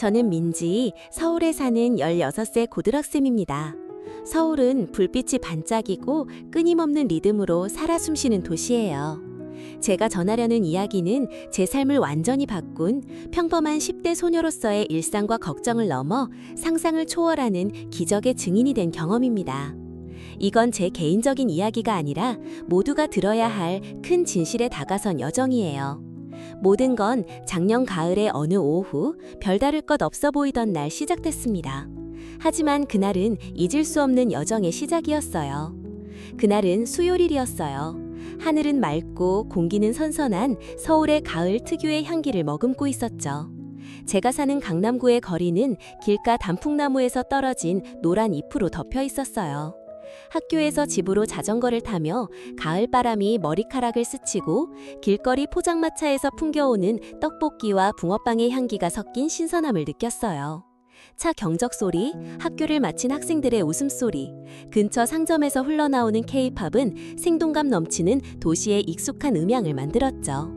저는 민지, 서울에 사는 16세 고등학생입니다. 서울은 불빛이 반짝이고 끊임없는 리듬으로 살아 숨쉬는 도시예요. 제가 전하려는 이야기는 제 삶을 완전히 바꾼 평범한 10대 소녀로서의 일상과 걱정을 넘어 상상을 초월하는 기적의 증인이 된 경험입니다. 이건 제 개인적인 이야기가 아니라 모두가 들어야 할 큰 진실에 다가선 여정이에요. 모든 건 작년 가을의 어느 오후 별다를 것 없어 보이던 날 시작됐습니다. 하지만 그날은 잊을 수 없는 여정의 시작이었어요. 그날은 수요일이었어요. 하늘은 맑고 공기는 선선한 서울의 가을 특유의 향기를 머금고 있었죠. 제가 사는 강남구의 거리는 길가 단풍나무에서 떨어진 노란 잎으로 덮여 있었어요. 학교에서 집으로 자전거를 타며 가을 바람이 머리카락을 스치고 길거리 포장마차에서 풍겨오는 떡볶이와 붕어빵의 향기가 섞인 신선함을 느꼈어요. 차 경적 소리, 학교를 마친 학생들의 웃음소리, 근처 상점에서 흘러나오는 케이팝은 생동감 넘치는 도시의 익숙한 음향을 만들었죠.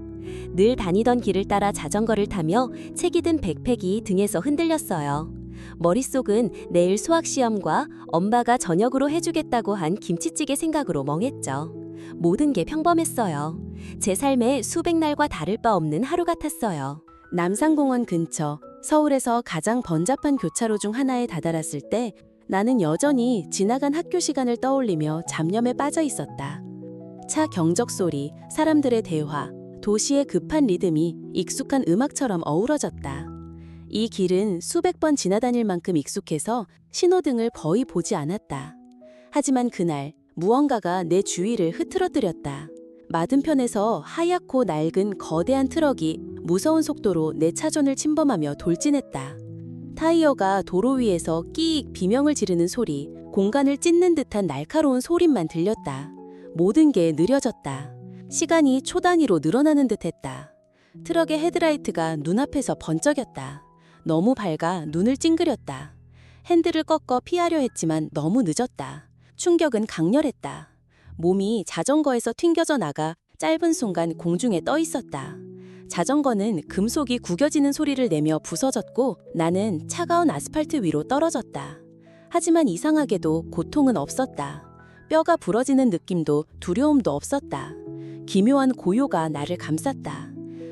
늘 다니던 길을 따라 자전거를 타며 책이 든 백팩이 등에서 흔들렸어요. 머릿속은 내일 수학시험과 엄마가 저녁으로 해주겠다고 한 김치찌개 생각으로 멍했죠. 모든 게 평범했어요. 제 삶에 수백 날과 다를 바 없는 하루 같았어요. 남산공원 근처 서울에서 가장 번잡한 교차로 중 하나에 다다랐을 때 나는 여전히 지나간 학교 시간을 떠올리며 잡념에 빠져 있었다. 차 경적 소리, 사람들의 대화, 도시의 급한 리듬이 익숙한 음악처럼 어우러졌다. 이 길은 수백 번 지나다닐 만큼 익숙해서 신호등을 거의 보지 않았다. 하지만 그날 무언가가 내 주위를 흐트러뜨렸다. 맞은편에서 하얗고 낡은 거대한 트럭이 무서운 속도로 내 차존을 침범하며 돌진했다. 타이어가 도로 위에서 끼익 비명을 지르는 소리, 공간을 찢는 듯한 날카로운 소리만 들렸다. 모든 게 느려졌다. 시간이 초 단위로 늘어나는 듯했다. 트럭의 헤드라이트가 눈앞에서 번쩍였다. 너무 밝아 눈을 찡그렸다. 핸들을 꺾어 피하려 했지만 너무 늦었다. 충격은 강렬했다. 몸이 자전거에서 튕겨져 나가 짧은 순간 공중에 떠 있었다. 자전거는 금속이 구겨지는 소리를 내며 부서졌고 나는 차가운 아스팔트 위로 떨어졌다. 하지만 이상하게도 고통은 없었다. 뼈가 부러지는 느낌도 두려움도 없었다. 기묘한 고요가 나를 감쌌다.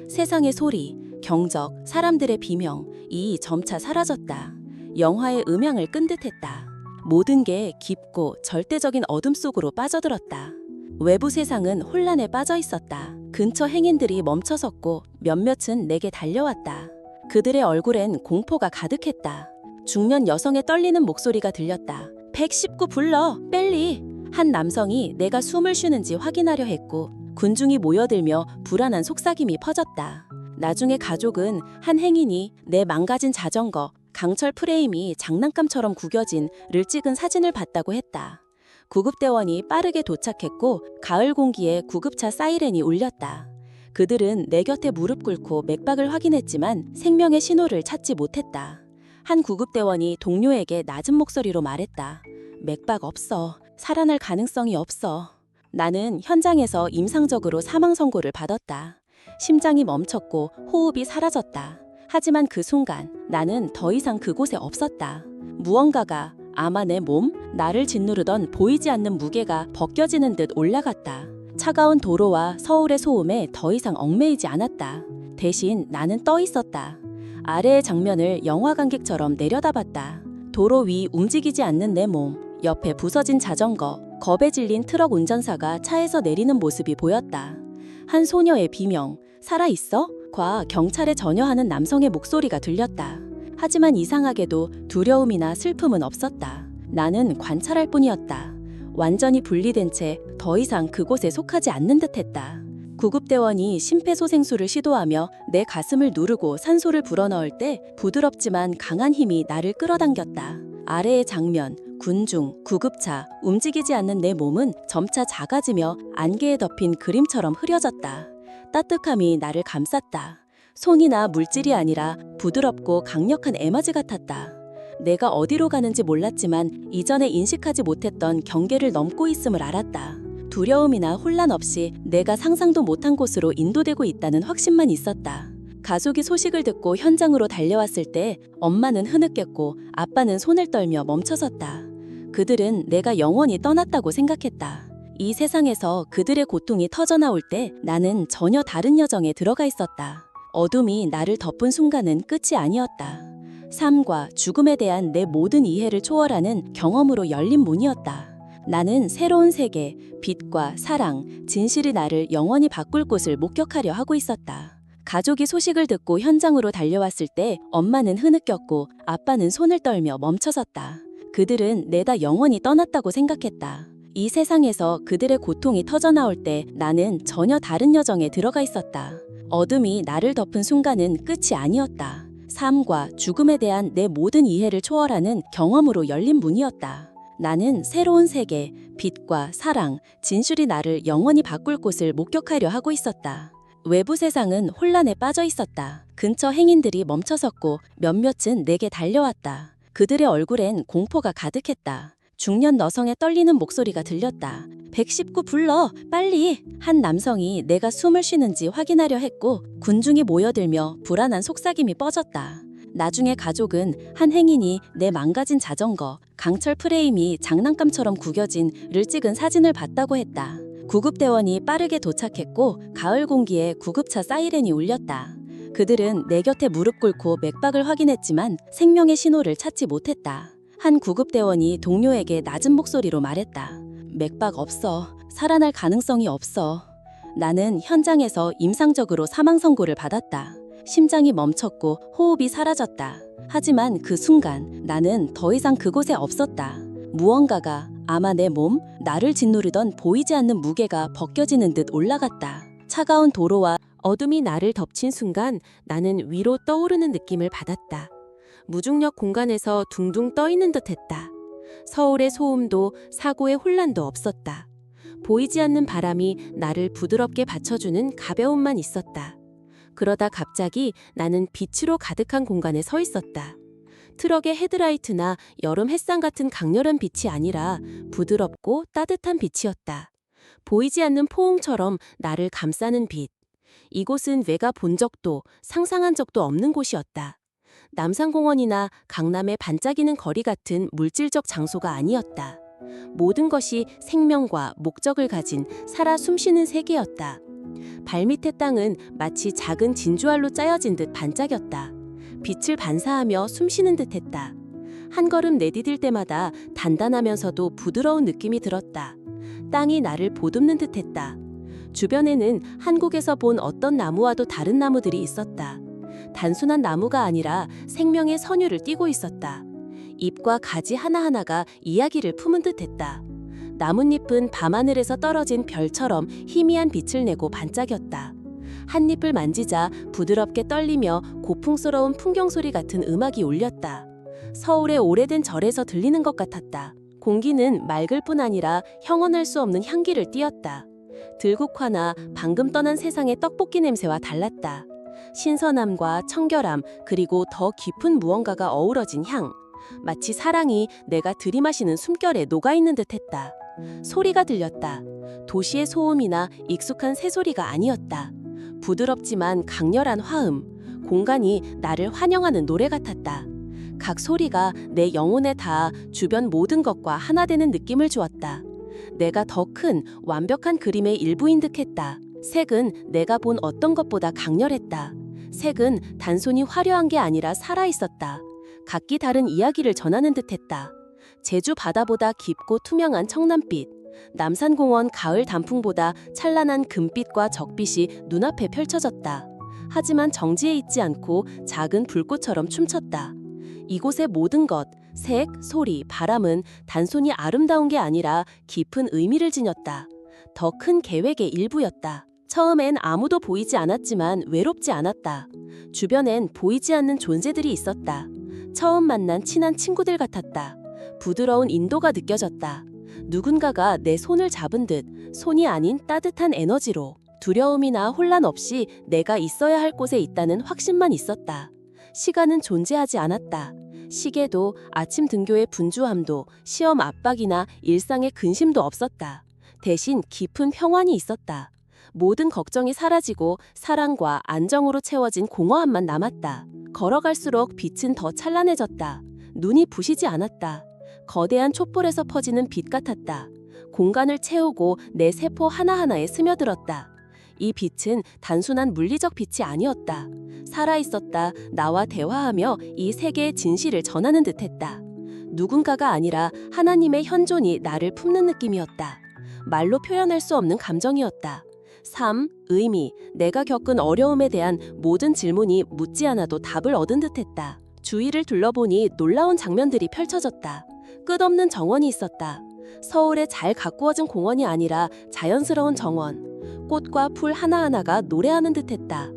세상의 소리, 경적, 사람들의 비명, 이 점차 사라졌다. 영화의 음향을 끈 듯했다. 모든 게 깊고 절대적인 어둠 속으로 빠져들었다. 외부 세상은 혼란에 빠져 있었다. 근처 행인들이 멈춰섰고 몇몇은 내게 달려왔다. 그들의 얼굴엔 공포가 가득했다. 중년 여성의 떨리는 목소리가 들렸다. 119 불러, 빨리! 한 남성이 내가 숨을 쉬는지 확인하려 했고 군중이 모여들며 불안한 속삭임이 퍼졌다. 나중에 가족은 한 행인이 내 망가진 자전거, 강철 프레임이 장난감처럼 구겨진 를 찍은 사진을 봤다고 했다. 구급대원이 빠르게 도착했고 가을 공기에 구급차 사이렌이 울렸다. 그들은 내 곁에 무릎 꿇고 맥박을 확인했지만 생명의 신호를 찾지 못했다. 한 구급대원이 동료에게 낮은 목소리로 말했다. 맥박 없어. 살아날 가능성이 없어. 나는 현장에서 임상적으로 사망 선고를 받았다. 심장이 멈췄고 호흡이 사라졌다. 하지만 그 순간 나는 더 이상 그곳에 없었다. 무언가가 아마 내 몸, 나를 짓누르던 보이지 않는 무게가 벗겨지는 듯 올라갔다. 차가운 도로와 서울의 소음에 더 이상 얽매이지 않았다. 대신 나는 떠 있었다. 아래의 장면을 영화 관객처럼 내려다봤다. 도로 위 움직이지 않는 내 몸, 옆에 부서진 자전거, 겁에 질린 트럭 운전사가 차에서 내리는 모습이 보였다. 한 소녀의 비명, 살아있어? 과 경찰에 전혀하는 남성의 목소리가 들렸다. 하지만 이상하게도 두려움이나 슬픔은 없었다. 나는 관찰할 뿐이었다. 완전히 분리된 채 더 이상 그곳에 속하지 않는 듯했다. 구급대원이 심폐소생술을 시도하며 내 가슴을 누르고 산소를 불어넣을 때 부드럽지만 강한 힘이 나를 끌어당겼다. 아래의 장면, 군중, 구급차, 움직이지 않는 내 몸은 점차 작아지며 안개에 덮인 그림처럼 흐려졌다. 따뜻함이 나를 감쌌다. 손이나 물질이 아니라 부드럽고 강력한 에너지 같았다. 내가 어디로 가는지 몰랐지만 이전에 인식하지 못했던 경계를 넘고 있음을 알았다. 두려움이나 혼란 없이 내가 상상도 못한 곳으로 인도되고 있다는 확신만 있었다. 가족이 소식을 듣고 현장으로 달려왔을 때 엄마는 흐느꼈고 아빠는 손을 떨며 멈춰섰다. 그들은 내가 영원히 떠났다고 생각했다. 이 세상에서 그들의 고통이 터져나올 때 나는 전혀 다른 여정에 들어가 있었다. 어둠이 나를 덮은 순간은 끝이 아니었다. 삶과 죽음에 대한 내 모든 이해를 초월하는 경험으로 열린 문이었다. 나는 새로운 세계, 빛과 사랑, 진실이 나를 영원히 바꿀 곳을 목격하려 하고 있었다. 가족이 소식을 듣고 현장으로 달려왔을 때 엄마는 흐느꼈고 아빠는 손을 떨며 멈춰섰다. 그들은 내다 영원히 떠났다고 생각했다. 이 세상에서 그들의 고통이 터져나올 때 나는 전혀 다른 여정에 들어가 있었다. 어둠이 나를 덮은 순간은 끝이 아니었다. 삶과 죽음에 대한 내 모든 이해를 초월하는 경험으로 열린 문이었다. 나는 새로운 세계, 빛과 사랑, 진실이 나를 영원히 바꿀 곳을 목격하려 하고 있었다. 외부 세상은 혼란에 빠져 있었다. 근처 행인들이 멈춰섰고 몇몇은 내게 달려왔다. 그들의 얼굴엔 공포가 가득했다. 중년 여성의 떨리는 목소리가 들렸다. 119 불러, 빨리! 한 남성이 내가 숨을 쉬는지 확인하려 했고 군중이 모여들며 불안한 속삭임이 뻗었다. 나중에 가족은 한 행인이 내 망가진 자전거, 강철 프레임이 장난감처럼 구겨진 를 찍은 사진을 봤다고 했다. 구급대원이 빠르게 도착했고 가을 공기에 구급차 사이렌이 울렸다. 그들은 내 곁에 무릎 꿇고 맥박을 확인했지만 생명의 신호를 찾지 못했다. 한 구급대원이 동료에게 낮은 목소리로 말했다. 맥박 없어. 살아날 가능성이 없어. 나는 현장에서 임상적으로 사망 선고를 받았다. 심장이 멈췄고 호흡이 사라졌다. 하지만 그 순간 나는 더 이상 그곳에 없었다. 무언가가 아마 내 몸, 나를 짓누르던 보이지 않는 무게가 벗겨지는 듯 올라갔다. 차가운 도로와 어둠이 나를 덮친 순간 나는 위로 떠오르는 느낌을 받았다. 무중력 공간에서 둥둥 떠 있는 듯 했다. 서울의 소음도 사고의 혼란도 없었다. 보이지 않는 바람이 나를 부드럽게 받쳐주는 가벼움만 있었다. 그러다 갑자기 나는 빛으로 가득한 공간에 서 있었다. 트럭의 헤드라이트나 여름 햇살 같은 강렬한 빛이 아니라 부드럽고 따뜻한 빛이었다. 보이지 않는 포옹처럼 나를 감싸는 빛. 이곳은 내가 본 적도 상상한 적도 없는 곳이었다. 남산공원이나 강남의 반짝이는 거리 같은 물질적 장소가 아니었다. 모든 것이 생명과 목적을 가진 살아 숨쉬는 세계였다. 발밑의 땅은 마치 작은 진주알로 짜여진 듯 반짝였다. 빛을 반사하며 숨쉬는 듯했다. 한 걸음 내디딜 때마다 단단하면서도 부드러운 느낌이 들었다. 땅이 나를 보듬는 듯했다. 주변에는 한국에서 본 어떤 나무와도 다른 나무들이 있었다. 단순한 나무가 아니라 생명의 선율을 띠고 있었다. 잎과 가지 하나하나가 이야기를 품은 듯했다. 나뭇잎은 밤하늘에서 떨어진 별처럼 희미한 빛을 내고 반짝였다. 한 잎을 만지자 부드럽게 떨리며 고풍스러운 풍경 소리 같은 음악이 울렸다. 서울의 오래된 절에서 들리는 것 같았다. 공기는 맑을 뿐 아니라 형언할 수 없는 향기를 띠었다. 들국화나 방금 떠난 세상의 떡볶이 냄새와 달랐다. 신선함과 청결함 그리고 더 깊은 무언가가 어우러진 향. 마치 사랑이 내가 들이마시는 숨결에 녹아있는 듯했다. 소리가 들렸다. 도시의 소음이나 익숙한 새소리가 아니었다. 부드럽지만 강렬한 화음. 공간이 나를 환영하는 노래 같았다. 각 소리가 내 영혼에 닿아 주변 모든 것과 하나 되는 느낌을 주었다. 내가 더 큰 완벽한 그림의 일부인 듯했다. 색은 내가 본 어떤 것보다 강렬했다. 색은 단순히 화려한 게 아니라 살아 있었다. 각기 다른 이야기를 전하는 듯했다. 제주 바다보다 깊고 투명한 청남빛, 남산공원 가을 단풍보다 찬란한 금빛과 적빛이 눈앞에 펼쳐졌다. 하지만 정지해 있지 않고 작은 불꽃처럼 춤췄다. 이곳의 모든 것, 색, 소리, 바람은 단순히 아름다운 게 아니라 깊은 의미를 지녔다. 더 큰 계획의 일부였다. 처음엔 아무도 보이지 않았지만 외롭지 않았다. 주변엔 보이지 않는 존재들이 있었다. 처음 만난 친한 친구들 같았다. 부드러운 인도가 느껴졌다. 누군가가 내 손을 잡은 듯 손이 아닌 따뜻한 에너지로 두려움이나 혼란 없이 내가 있어야 할 곳에 있다는 확신만 있었다. 시간은 존재하지 않았다. 시계도 아침 등교의 분주함도 시험 압박이나 일상의 근심도 없었다. 대신 깊은 평안이 있었다. 모든 걱정이 사라지고 사랑과 안정으로 채워진 공허함만 남았다. 걸어갈수록 빛은 더 찬란해졌다. 눈이 부시지 않았다. 거대한 촛불에서 퍼지는 빛 같았다. 공간을 채우고 내 세포 하나하나에 스며들었다. 이 빛은 단순한 물리적 빛이 아니었다. 살아있었다. 나와 대화하며 이 세계의 진실을 전하는 듯했다. 누군가가 아니라 하나님의 현존이 나를 품는 느낌이었다. 말로 표현할 수 없는 감정이었다. 삶, 의미, 내가 겪은 어려움에 대한 모든 질문이 묻지 않아도 답을 얻은 듯했다. 주위를 둘러보니 놀라운 장면들이 펼쳐졌다. 끝없는 정원이 있었다. 서울의 잘 가꾸어진 공원이 아니라 자연스러운 정원. 꽃과 풀 하나하나가 노래하는 듯했다.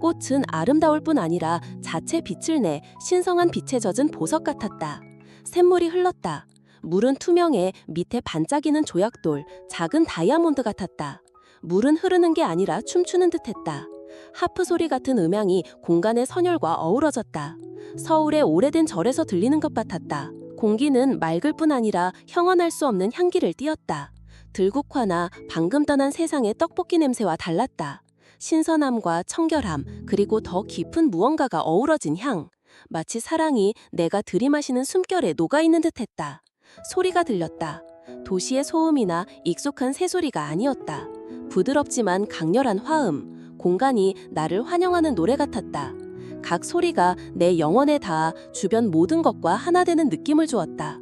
꽃은 아름다울 뿐 아니라 자체 빛을 내 신성한 빛에 젖은 보석 같았다. 샘물이 흘렀다. 물은 투명해 밑에 반짝이는 조약돌, 작은 다이아몬드 같았다. 물은 흐르는 게 아니라 춤추는 듯했다. 하프 소리 같은 음향이 공간의 선율과 어우러졌다. 서울의 오래된 절에서 들리는 것 같았다. 공기는 맑을 뿐 아니라 형언할 수 없는 향기를 띠었다. 들국화나 방금 떠난 세상의 떡볶이 냄새와 달랐다. 신선함과 청결함, 그리고 더 깊은 무언가가 어우러진 향. 마치 사랑이 내가 들이마시는 숨결에 녹아있는 듯했다. 소리가 들렸다. 도시의 소음이나 익숙한 새소리가 아니었다. 부드럽지만 강렬한 화음, 공간이 나를 환영하는 노래 같았다. 각 소리가 내 영혼에 닿아 주변 모든 것과 하나 되는 느낌을 주었다.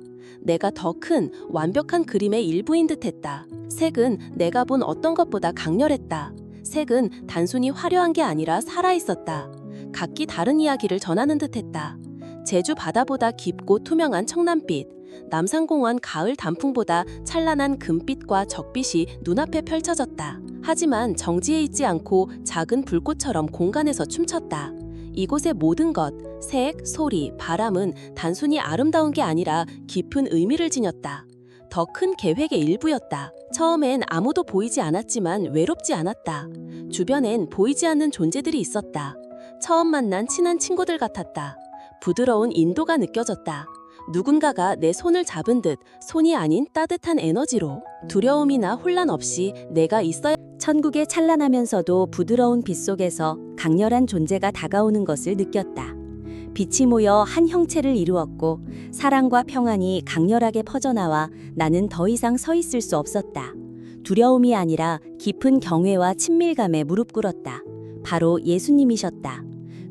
내가 더 큰 완벽한 그림의 일부인 듯했다. 색은 내가 본 어떤 것보다 강렬했다. 색은 단순히 화려한 게 아니라 살아있었다. 각기 다른 이야기를 전하는 듯했다. 제주 바다보다 깊고 투명한 청남빛, 남산공원 가을 단풍보다 찬란한 금빛과 적빛이 눈앞에 펼쳐졌다. 하지만 정지해 있지 않고 작은 불꽃처럼 공간에서 춤췄다. 이곳의 모든 것, 색, 소리, 바람은 단순히 아름다운 게 아니라 깊은 의미를 지녔다. 더 큰 계획의 일부였다. 처음엔 아무도 보이지 않았지만 외롭지 않았다. 주변엔 보이지 않는 존재들이 있었다. 처음 만난 친한 친구들 같았다. 부드러운 인도가 느껴졌다. 누군가가 내 손을 잡은 듯 손이 아닌 따뜻한 에너지로 두려움이나 혼란 없이 내가 있어야 천국의 찬란하면서도 부드러운 빛 속에서 강렬한 존재가 다가오는 것을 느꼈다. 빛이 모여 한 형체를 이루었고 사랑과 평안이 강렬하게 퍼져나와 나는 더 이상 서 있을 수 없었다. 두려움이 아니라 깊은 경외와 친밀감에 무릎 꿇었다. 바로 예수님이셨다.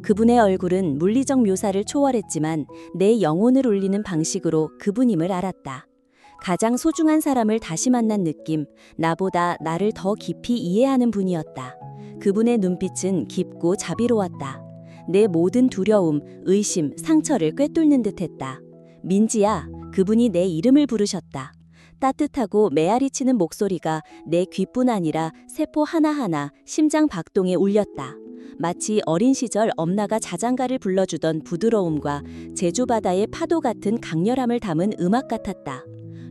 그분의 얼굴은 물리적 묘사를 초월했지만 내 영혼을 울리는 방식으로 그분임을 알았다. 가장 소중한 사람을 다시 만난 느낌, 나보다 나를 더 깊이 이해하는 분이었다. 그분의 눈빛은 깊고 자비로웠다. 내 모든 두려움, 의심, 상처를 꿰뚫는 듯했다. 민지야, 그분이 내 이름을 부르셨다. 따뜻하고 메아리 치는 목소리가 내 귀뿐 아니라 세포 하나하나 심장 박동에 울렸다. 마치 어린 시절 엄나가 자장가를 불러주던 부드러움과 제주 바다의 파도 같은 강렬함을 담은 음악 같았다.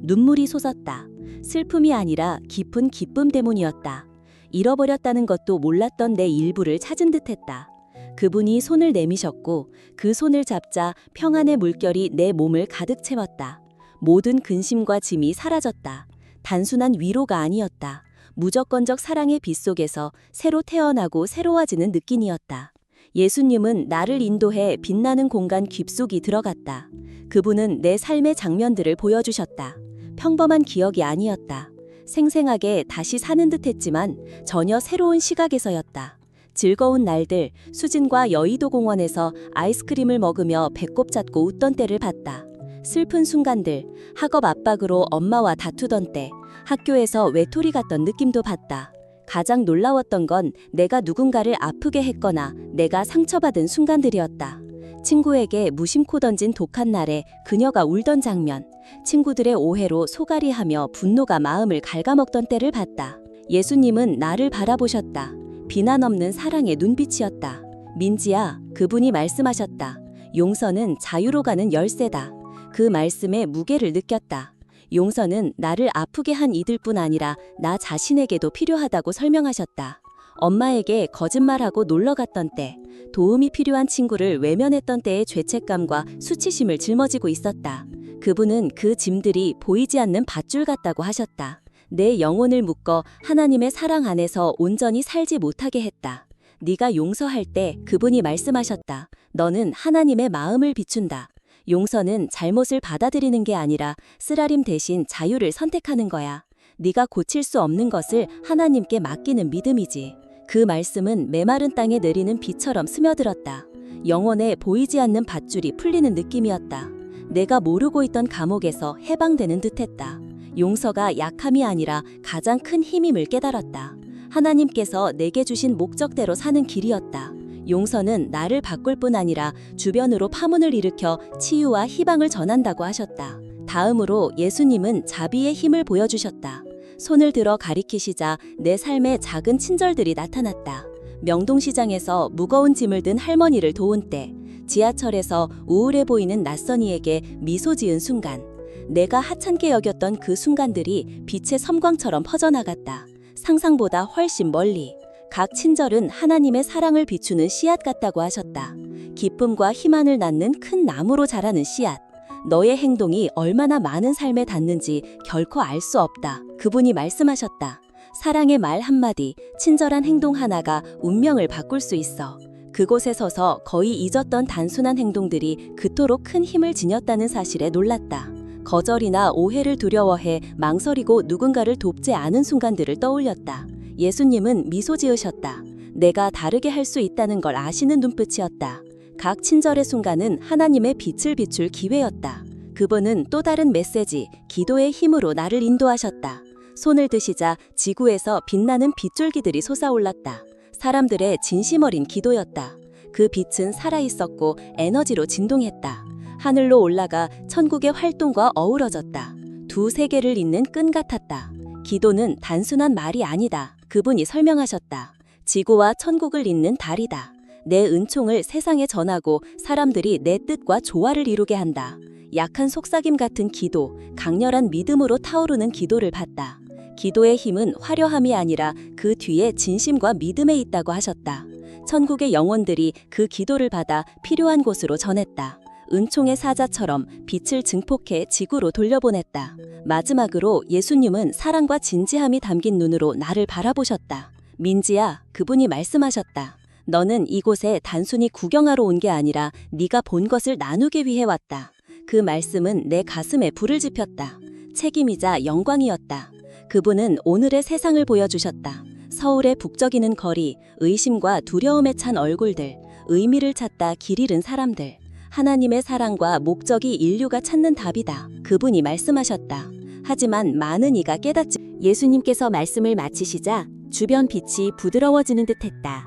눈물이 솟았다. 슬픔이 아니라 깊은 기쁨 때문이었다. 잃어버렸다는 것도 몰랐던 내 일부를 찾은 듯했다. 그분이 손을 내미셨고 그 손을 잡자 평안의 물결이 내 몸을 가득 채웠다. 모든 근심과 짐이 사라졌다. 단순한 위로가 아니었다. 무조건적 사랑의 빛 속에서 새로 태어나고 새로워지는 느낌이었다. 예수님은 나를 인도해 빛나는 공간 깊숙이 들어갔다. 그분은 내 삶의 장면들을 보여주셨다. 평범한 기억이 아니었다. 생생하게 다시 사는 듯 했지만 전혀 새로운 시각에서였다. 즐거운 날들, 수진과 여의도 공원에서 아이스크림을 먹으며 배꼽 잡고 웃던 때를 봤다. 슬픈 순간들, 학업 압박으로 엄마와 다투던 때, 학교에서 외톨이 같던 느낌도 봤다. 가장 놀라웠던 건 내가 누군가를 아프게 했거나 내가 상처받은 순간들이었다. 친구에게 무심코 던진 독한 날에 그녀가 울던 장면, 친구들의 오해로 소갈이하며 분노가 마음을 갉아먹던 때를 봤다. 예수님은 나를 바라보셨다. 비난 없는 사랑의 눈빛이었다. 민지야, 그분이 말씀하셨다. 용서는 자유로 가는 열쇠다. 그 말씀의 무게를 느꼈다. 용서는 나를 아프게 한 이들뿐 아니라 나 자신에게도 필요하다고 설명하셨다. 엄마에게 거짓말하고 놀러 갔던 때, 도움이 필요한 친구를 외면했던 때의 죄책감과 수치심을 짊어지고 있었다. 그분은 그 짐들이 보이지 않는 밧줄 같다고 하셨다. 내 영혼을 묶어 하나님의 사랑 안에서 온전히 살지 못하게 했다. 네가 용서할 때 그분이 말씀하셨다. 너는 하나님의 마음을 비춘다. 용서는 잘못을 받아들이는 게 아니라 쓰라림 대신 자유를 선택하는 거야. 네가 고칠 수 없는 것을 하나님께 맡기는 믿음이지. 그 말씀은 메마른 땅에 내리는 비처럼 스며들었다. 영혼에 보이지 않는 밧줄이 풀리는 느낌이었다. 내가 모르고 있던 감옥에서 해방되는 듯했다. 용서가 약함이 아니라 가장 큰 힘임을 깨달았다. 하나님께서 내게 주신 목적대로 사는 길이었다. 용서는 나를 바꿀 뿐 아니라 주변으로 파문을 일으켜 치유와 희망을 전한다고 하셨다. 다음으로 예수님은 자비의 힘을 보여주셨다. 손을 들어 가리키시자 내 삶에 작은 친절들이 나타났다. 명동시장에서 무거운 짐을 든 할머니를 도운 때, 지하철에서 우울해 보이는 낯선이에게 미소 지은 순간, 내가 하찮게 여겼던 그 순간들이 빛의 섬광처럼 퍼져나갔다. 상상보다 훨씬 멀리. 각 친절은 하나님의 사랑을 비추는 씨앗 같다고 하셨다. 기쁨과 희망을 낳는 큰 나무로 자라는 씨앗. 너의 행동이 얼마나 많은 삶에 닿는지 결코 알 수 없다. 그분이 말씀하셨다. 사랑의 말 한마디, 친절한 행동 하나가 운명을 바꿀 수 있어. 그곳에 서서 거의 잊었던 단순한 행동들이 그토록 큰 힘을 지녔다는 사실에 놀랐다. 거절이나 오해를 두려워해 망설이고 누군가를 돕지 않은 순간들을 떠올렸다. 예수님은 미소 지으셨다. 내가 다르게 할 수 있다는 걸 아시는 눈빛이었다. 각 친절의 순간은 하나님의 빛을 비출 기회였다. 그분은 또 다른 메시지, 기도의 힘으로 나를 인도하셨다. 손을 드시자 지구에서 빛나는 빗줄기들이 솟아올랐다. 사람들의 진심 어린 기도였다. 그 빛은 살아있었고 에너지로 진동했다. 하늘로 올라가 천국의 활동과 어우러졌다. 두 세계를 잇는 끈 같았다. 기도는 단순한 말이 아니다. 그분이 설명하셨다. 지구와 천국을 잇는 달이다. 내 은총을 세상에 전하고 사람들이 내 뜻과 조화를 이루게 한다. 약한 속삭임 같은 기도, 강렬한 믿음으로 타오르는 기도를 받다. 기도의 힘은 화려함이 아니라 그 뒤에 진심과 믿음에 있다고 하셨다. 천국의 영혼들이 그 기도를 받아 필요한 곳으로 전했다. 은총의 사자처럼 빛을 증폭해 지구로 돌려보냈다. 마지막으로 예수님은 사랑과 진지함이 담긴 눈으로 나를 바라보셨다. 민지야, 그분이 말씀하셨다. 너는 이곳에 단순히 구경하러 온 게 아니라 네가 본 것을 나누기 위해 왔다. 그 말씀은 내 가슴에 불을 지폈다. 책임이자 영광이었다. 그분은 오늘의 세상을 보여주셨다. 서울의 북적이는 거리, 의심과 두려움에 찬 얼굴들, 의미를 찾다 길 잃은 사람들. 하나님의 사랑과 목적이 인류가 찾는 답이다. 그분이 말씀하셨다. 하지만 많은 이가 깨닫지 예수님께서 말씀을 마치시자 주변 빛이 부드러워지는 듯했다.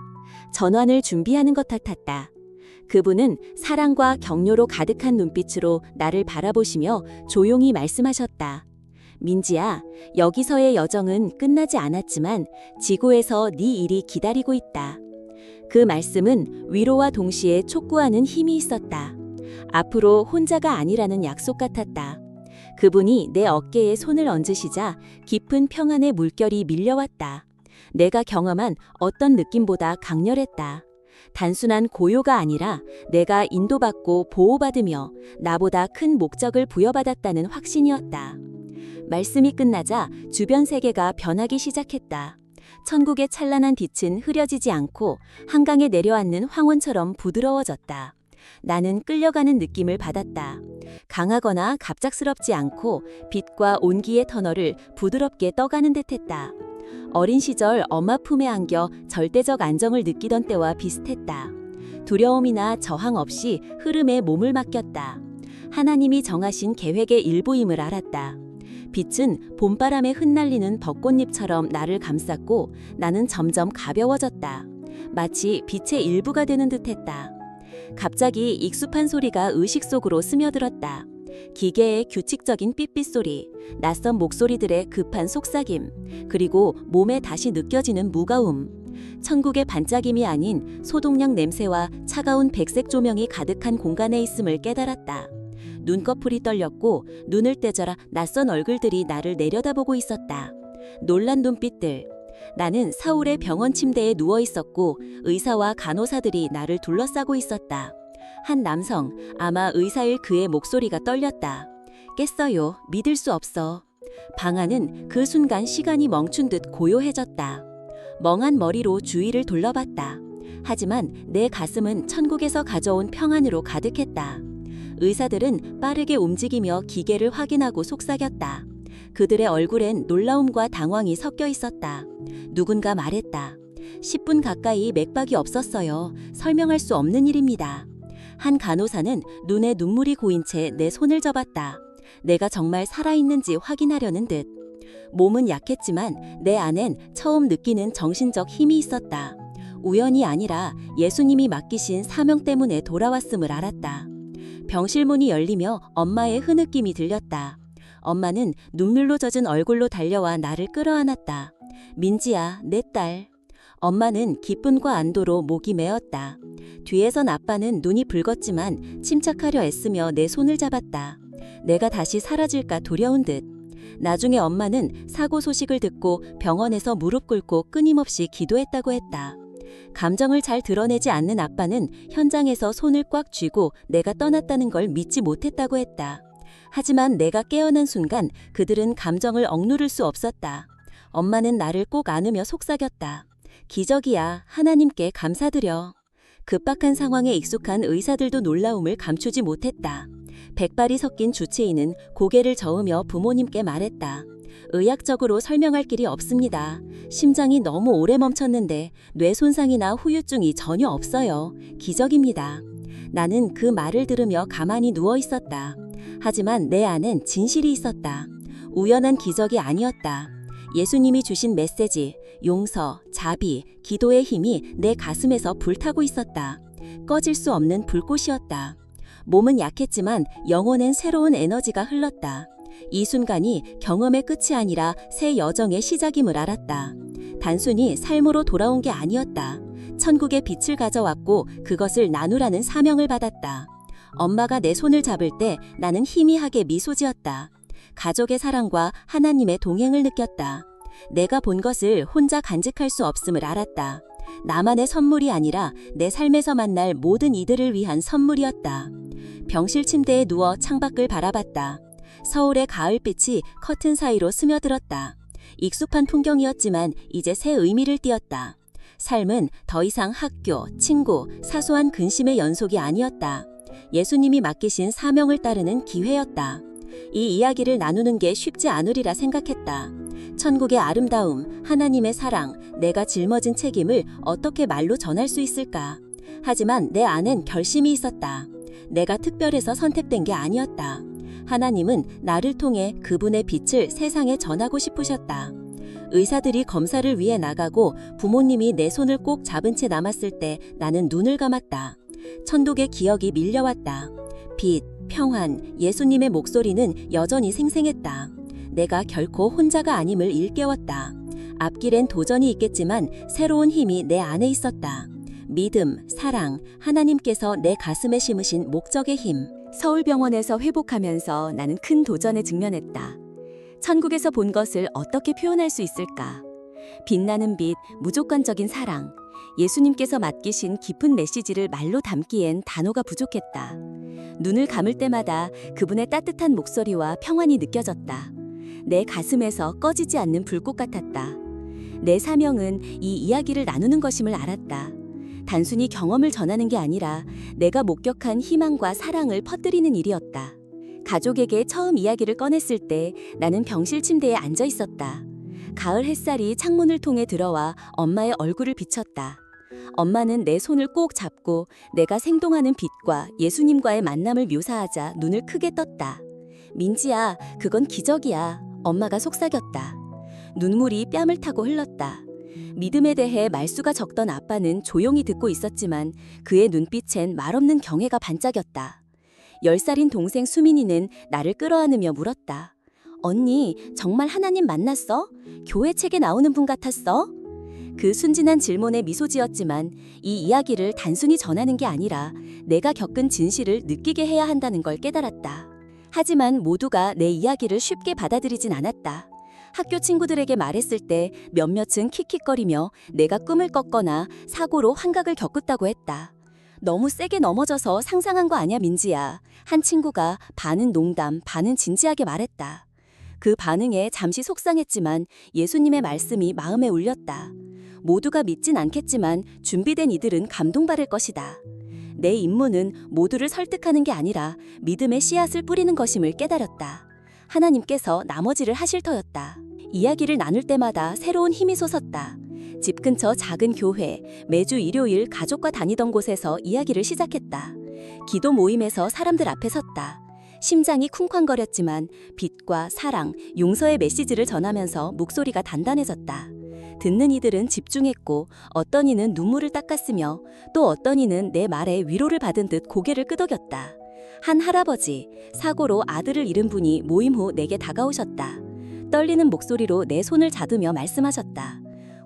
전환을 준비하는 것 같았다. 그분은 사랑과 격려로 가득한 눈빛으로 나를 바라보시며 조용히 말씀하셨다. 민지야, 여기서의 여정은 끝나지 않았지만 지구에서 네 일이 기다리고 있다. 그 말씀은 위로와 동시에 촉구하는 힘이 있었다. 앞으로 혼자가 아니라는 약속 같았다. 그분이 내 어깨에 손을 얹으시자 깊은 평안의 물결이 밀려왔다. 내가 경험한 어떤 느낌보다 강렬했다. 단순한 고요가 아니라 내가 인도받고 보호받으며 나보다 큰 목적을 부여받았다는 확신이었다. 말씀이 끝나자 주변 세계가 변하기 시작했다. 천국의 찬란한 빛은 흐려지지 않고 한강에 내려앉는 황혼처럼 부드러워졌다. 나는 끌려가는 느낌을 받았다. 강하거나 갑작스럽지 않고 빛과 온기의 터널을 부드럽게 떠가는 듯했다. 어린 시절 엄마 품에 안겨 절대적 안정을 느끼던 때와 비슷했다. 두려움이나 저항 없이 흐름에 몸을 맡겼다. 하나님이 정하신 계획의 일부임을 알았다. 빛은 봄바람에 흩날리는 벚꽃잎처럼 나를 감쌌고 나는 점점 가벼워졌다. 마치 빛의 일부가 되는 듯했다. 갑자기 익숙한 소리가 의식 속으로 스며들었다. 기계의 규칙적인 삐삐 소리, 낯선 목소리들의 급한 속삭임, 그리고 몸에 다시 느껴지는 무거움. 천국의 반짝임이 아닌 소독약 냄새와 차가운 백색 조명이 가득한 공간에 있음을 깨달았다. 눈꺼풀이 떨렸고 눈을 떼져라 낯선 얼굴들이 나를 내려다보고 있었다. 놀란 눈빛들. 나는 서울의 병원 침대에 누워 있었고 의사와 간호사들이 나를 둘러싸고 있었다. 한 남성, 아마 의사일 그의 목소리가 떨렸다. 깼어요. 믿을 수 없어. 방 안은 그 순간 시간이 멈춘 듯 고요해졌다. 멍한 머리로 주위를 둘러봤다. 하지만 내 가슴은 천국에서 가져온 평안으로 가득했다. 의사들은 빠르게 움직이며 기계를 확인하고 속삭였다. 그들의 얼굴엔 놀라움과 당황이 섞여 있었다. 누군가 말했다. 10분 가까이 맥박이 없었어요. 설명할 수 없는 일입니다. 한 간호사는 눈에 눈물이 고인 채 내 손을 잡았다. 내가 정말 살아있는지 확인하려는 듯. 몸은 약했지만 내 안엔 처음 느끼는 정신적 힘이 있었다. 우연이 아니라 예수님이 맡기신 사명 때문에 돌아왔음을 알았다. 병실 문이 열리며 엄마의 흐느낌이 들렸다. 엄마는 눈물로 젖은 얼굴로 달려와 나를 끌어안았다. 민지야, 내 딸. 엄마는 기쁨과 안도로 목이 메었다. 뒤에선 아빠는 눈이 붉었지만 침착하려 애쓰며 내 손을 잡았다. 내가 다시 사라질까 두려운 듯. 나중에 엄마는 사고 소식을 듣고 병원에서 무릎 꿇고 끊임없이 기도했다고 했다. 감정을 잘 드러내지 않는 아빠는 현장에서 손을 꽉 쥐고 내가 떠났다는 걸 믿지 못했다고 했다. 하지만 내가 깨어난 순간 그들은 감정을 억누를 수 없었다. 엄마는 나를 꼭 안으며 속삭였다. 기적이야. 하나님께 감사드려. 급박한 상황에 익숙한 의사들도 놀라움을 감추지 못했다. 백발이 섞인 주치의는 고개를 저으며 부모님께 말했다. 의학적으로 설명할 길이 없습니다. 심장이 너무 오래 멈췄는데 뇌 손상이나 후유증이 전혀 없어요. 기적입니다. 나는 그 말을 들으며 가만히 누워 있었다. 하지만 내 안엔 진실이 있었다. 우연한 기적이 아니었다. 예수님이 주신 메시지, 용서, 자비, 기도의 힘이 내 가슴에서 불타고 있었다. 꺼질 수 없는 불꽃이었다. 몸은 약했지만 영혼엔 새로운 에너지가 흘렀다. 이 순간이 경험의 끝이 아니라 새 여정의 시작임을 알았다. 단순히 삶으로 돌아온 게 아니었다. 천국의 빛을 가져왔고 그것을 나누라는 사명을 받았다. 엄마가 내 손을 잡을 때 나는 희미하게 미소 지었다. 가족의 사랑과 하나님의 동행을 느꼈다. 내가 본 것을 혼자 간직할 수 없음을 알았다. 나만의 선물이 아니라 내 삶에서 만날 모든 이들을 위한 선물이었다. 병실 침대에 누워 창밖을 바라봤다. 서울의 가을빛이 커튼 사이로 스며들었다. 익숙한 풍경이었지만 이제 새 의미를 띠었다. 삶은 더 이상 학교, 친구, 사소한 근심의 연속이 아니었다. 예수님이 맡기신 사명을 따르는 기회였다. 이 이야기를 나누는 게 쉽지 않으리라 생각했다. 천국의 아름다움, 하나님의 사랑, 내가 짊어진 책임을 어떻게 말로 전할 수 있을까? 하지만 내 안엔 결심이 있었다. 내가 특별해서 선택된 게 아니었다. 하나님은 나를 통해 그분의 빛을 세상에 전하고 싶으셨다. 의사들이 검사를 위해 나가고 부모님이 내 손을 꼭 잡은 채 남았을 때 나는 눈을 감았다. 천독의 기억이 밀려왔다. 빛, 평안, 예수님의 목소리는 여전히 생생했다. 내가 결코 혼자가 아님을 일깨웠다. 앞길엔 도전이 있겠지만 새로운 힘이 내 안에 있었다. 믿음, 사랑, 하나님께서 내 가슴에 심으신 목적의 힘. 서울병원에서 회복하면서 나는 큰 도전에 직면했다. 천국에서 본 것을 어떻게 표현할 수 있을까? 빛나는 빛, 무조건적인 사랑. 예수님께서 맡기신 깊은 메시지를 말로 담기엔 단어가 부족했다. 눈을 감을 때마다 그분의 따뜻한 목소리와 평안이 느껴졌다. 내 가슴에서 꺼지지 않는 불꽃 같았다. 내 사명은 이 이야기를 나누는 것임을 알았다. 단순히 경험을 전하는 게 아니라 내가 목격한 희망과 사랑을 퍼뜨리는 일이었다. 가족에게 처음 이야기를 꺼냈을 때 나는 병실 침대에 앉아 있었다. 가을 햇살이 창문을 통해 들어와 엄마의 얼굴을 비쳤다. 엄마는 내 손을 꼭 잡고 내가 생동하는 빛과 예수님과의 만남을 묘사하자 눈을 크게 떴다. 민지야, 그건 기적이야. 엄마가 속삭였다. 눈물이 뺨을 타고 흘렀다. 믿음에 대해 말수가 적던 아빠는 조용히 듣고 있었지만 그의 눈빛엔 말없는 경애가 반짝였다. 열 살인 동생 수민이는 나를 끌어안으며 물었다. 언니, 정말 하나님 만났어? 교회 책에 나오는 분 같았어? 그 순진한 질문에 미소 지었지만 이 이야기를 단순히 전하는 게 아니라 내가 겪은 진실을 느끼게 해야 한다는 걸 깨달았다. 하지만 모두가 내 이야기를 쉽게 받아들이진 않았다. 학교 친구들에게 말했을 때 몇몇은 킥킥거리며 내가 꿈을 꿨거나 사고로 환각을 겪었다고 했다. 너무 세게 넘어져서 상상한 거 아니야, 민지야. 한 친구가 반은 농담, 반은 진지하게 말했다. 그 반응에 잠시 속상했지만 예수님의 말씀이 마음에 울렸다. 모두가 믿진 않겠지만 준비된 이들은 감동받을 것이다. 내 임무는 모두를 설득하는 게 아니라 믿음의 씨앗을 뿌리는 것임을 깨달았다. 하나님께서 나머지를 하실 터였다. 이야기를 나눌 때마다 새로운 힘이 솟았다. 집 근처 작은 교회, 매주 일요일 가족과 다니던 곳에서 이야기를 시작했다. 기도 모임에서 사람들 앞에 섰다. 심장이 쿵쾅거렸지만 빛과 사랑, 용서의 메시지를 전하면서 목소리가 단단해졌다. 듣는 이들은 집중했고 어떤 이는 눈물을 닦았으며 또 어떤 이는 내 말에 위로를 받은 듯 고개를 끄덕였다. 한 할아버지, 사고로 아들을 잃은 분이 모임 후 내게 다가오셨다. 떨리는 목소리로 내 손을 잡으며 말씀하셨다.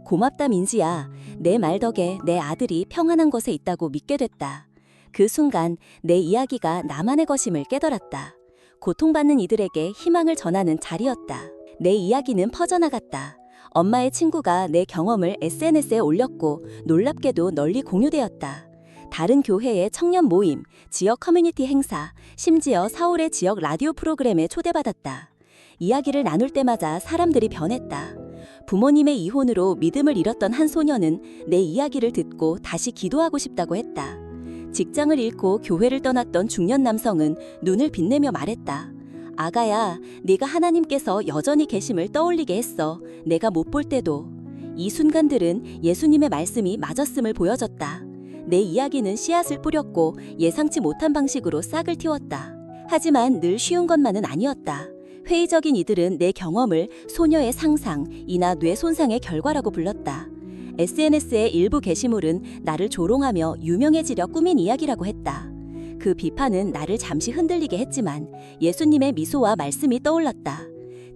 고맙다 민지야. 내 말 덕에 내 아들이 평안한 곳에 있다고 믿게 됐다. 그 순간 내 이야기가 나만의 것임을 깨달았다. 고통받는 이들에게 희망을 전하는 자리였다. 내 이야기는 퍼져나갔다. 엄마의 친구가 내 경험을 SNS에 올렸고 놀랍게도 널리 공유되었다. 다른 교회의 청년 모임, 지역 커뮤니티 행사, 심지어 서울의 지역 라디오 프로그램에 초대받았다. 이야기를 나눌 때마다 사람들이 변했다. 부모님의 이혼으로 믿음을 잃었던 한 소녀는 내 이야기를 듣고 다시 기도하고 싶다고 했다. 직장을 잃고 교회를 떠났던 중년 남성은 눈을 빛내며 말했다. 아가야, 네가 하나님께서 여전히 계심을 떠올리게 했어. 내가 못 볼 때도. 이 순간들은 예수님의 말씀이 맞았음을 보여줬다. 내 이야기는 씨앗을 뿌렸고 예상치 못한 방식으로 싹을 틔웠다. 하지만 늘 쉬운 것만은 아니었다. 회의적인 이들은 내 경험을 소녀의 상상, 이나 뇌 손상의 결과라고 불렀다. SNS의 일부 게시물은 나를 조롱하며 유명해지려 꾸민 이야기라고 했다. 그 비판은 나를 잠시 흔들리게 했지만 예수님의 미소와 말씀이 떠올랐다.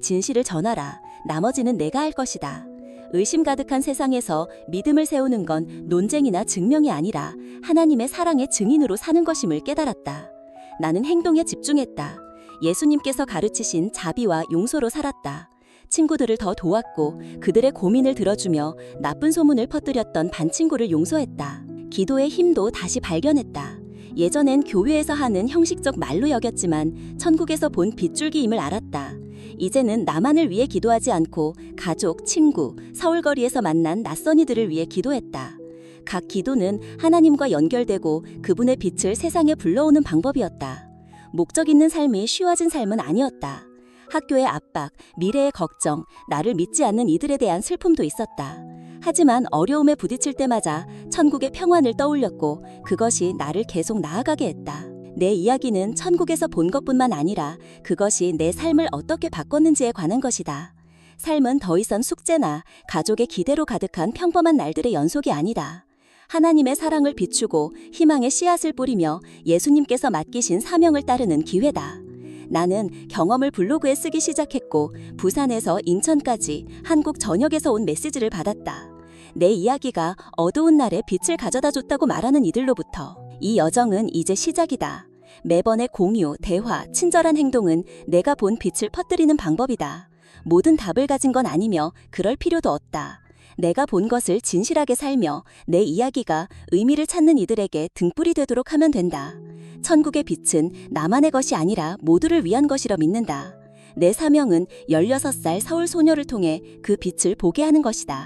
진실을 전하라. 나머지는 내가 할 것이다. 의심 가득한 세상에서 믿음을 세우는 건 논쟁이나 증명이 아니라 하나님의 사랑의 증인으로 사는 것임을 깨달았다. 나는 행동에 집중했다. 예수님께서 가르치신 자비와 용서로 살았다. 친구들을 더 도왔고 그들의 고민을 들어주며 나쁜 소문을 퍼뜨렸던 반 친구를 용서했다. 기도의 힘도 다시 발견했다. 예전엔 교회에서 하는 형식적 말로 여겼지만 천국에서 본 빗줄기임을 알았다. 이제는 나만을 위해 기도하지 않고 가족, 친구, 서울거리에서 만난 낯선 이들을 위해 기도했다. 각 기도는 하나님과 연결되고 그분의 빛을 세상에 불러오는 방법이었다. 목적 있는 삶이 쉬워진 삶은 아니었다. 학교의 압박, 미래의 걱정, 나를 믿지 않는 이들에 대한 슬픔도 있었다. 하지만 어려움에 부딪힐 때마다 천국의 평안을 떠올렸고 그것이 나를 계속 나아가게 했다. 내 이야기는 천국에서 본 것뿐만 아니라 그것이 내 삶을 어떻게 바꿨는지에 관한 것이다. 삶은 더 이상 숙제나 가족의 기대로 가득한 평범한 날들의 연속이 아니다. 하나님의 사랑을 비추고 희망의 씨앗을 뿌리며 예수님께서 맡기신 사명을 따르는 기회다. 나는 경험을 블로그에 쓰기 시작했고 부산에서 인천까지 한국 전역에서 온 메시지를 받았다. 내 이야기가 어두운 날에 빛을 가져다 줬다고 말하는 이들로부터 이 여정은 이제 시작이다. 매번의 공유, 대화, 친절한 행동은 내가 본 빛을 퍼뜨리는 방법이다. 모든 답을 가진 건 아니며 그럴 필요도 없다. 내가 본 것을 진실하게 살며 내 이야기가 의미를 찾는 이들에게 등불이 되도록 하면 된다. 천국의 빛은 나만의 것이 아니라 모두를 위한 것이라 믿는다. 내 사명은 16살 서울 소녀를 통해 그 빛을 보게 하는 것이다.